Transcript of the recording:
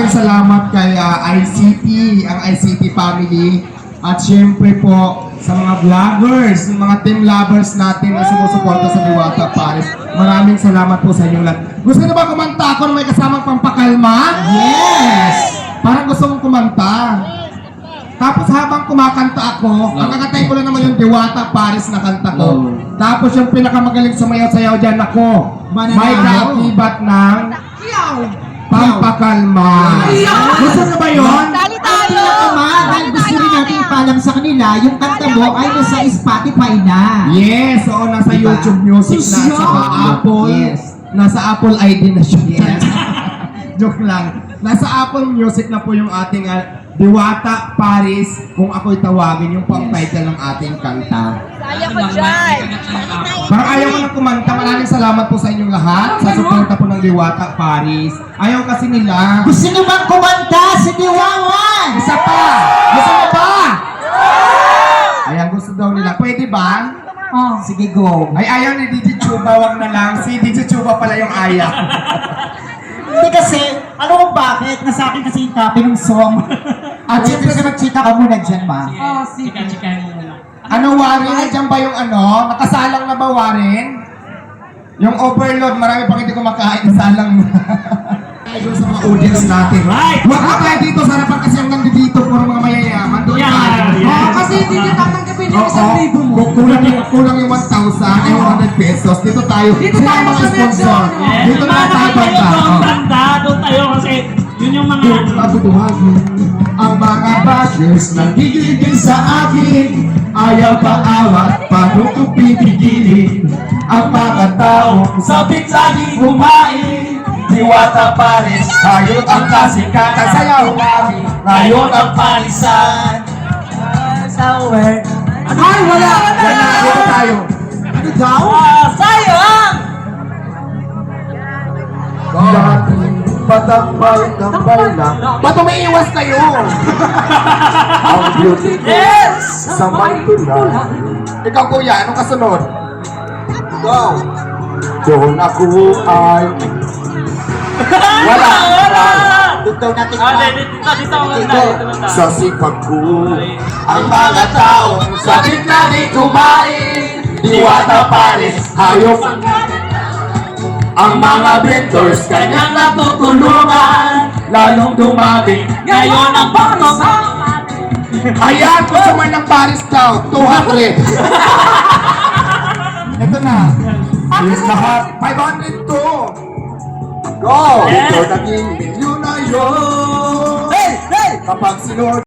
maraming salamat kay ah, ICT, ang ICT family. At syempre po sa mga vloggers, yung mga team lovers natin na sumusuporta sa Diwata Paris. Maraming salamat po sa inyong lahat. Gusto niyo ba kumanta ako na may kasamang pampakalma? Yes! Parang gusto mong kumanta. Tapos habang kumakanta ako, ang kakantay ko lang naman yung Diwata Paris na kanta ko. Tapos yung pinakamagaling sumayaw-sayaw dyan ako, may kaakibat ng pampakalma. Gusto niyo ba yun? Dali tayo! Ama, dahil gusto rin natin ipalam sa kanila, yung kanta mo ay nasa Spotify na. Yes, oo, nasa Diba? YouTube Music na, Susyo! sa Apple. Yes. Nasa Apple ID na siya. Yes. Joke lang. Nasa Apple Music na po yung ating ah, Diwata Paris, kung ako'y tawagin, yung pang title ng ating kanta. Sayang ko dyan! Parang ayaw ko na kumanta. Maraming salamat po sa inyong lahat sa suporta po ng Diwata Paris. Ayaw kasi nila. Gusto nyo bang kumanta si Diwawan? Isa pa! Gusto mo pa? Ayan, gusto daw nila. Pwede ba? Oh, sige go. Ay, ayaw ni DJ Chuba, wag na lang. Si DJ Chuba pala yung ayaw. Hindi kasi, alam mo bakit? Nasa akin kasi yung copy ng song. At syempre na magchika ka muna dyan, ma. Oh, Chika-chikahin mo muna. Ano, Warren? Nandiyan ba yung ano? Nakasalang na ba, Warren? Yung overload, marami pang hindi kumakain. Nasalang na. Ayun sa mga audience natin. Right. Huwag ka kaya dito sa harapan kasi ang nandito puro mga mayayaman. Doon Yeah, tayo. yeah. Oo, kasi hindi niya tatanggapin yung isang libo mo. Kulang yung, kulang yung 1,000, ay 100 pesos. Dito tayo. Dito tayo mga sponsor. Yes. Dito na tayo tayo banda. doon mga... Tabuduhagin ang mga bashers Nagigigil sa akin Ayaw pa awat Paano ko pipigilin Ang mga taong Sabit lagi kumain Diwata Paris Hayot ang kasikatan Sayaw kami Ngayon ang palisan Somewhere. Ay, wala! Wala, dito tayo Ano daw? Ah, sayang! Dati patambay-tambay lang Ba't umiiwas kayo? ang beauty ko Yes! sa may tulay. Ikaw kuya, anong kasunod? Go! Doon ako ay... Wala! Doon daw natin ma. dito, dito, dito. Sa sipag ko Ang mga tao Sa gitna ni kumain Diwata Paris Hayop Ang mga vendors Kanyang natutulungan Lalong dumami Ngayon ang bakto Ayan, gusto man ng Paris daw, 200. Ito na. Is lahat, 500 to. Go! Ito naging milyon na yun. Hey! Hey! Kapag sinor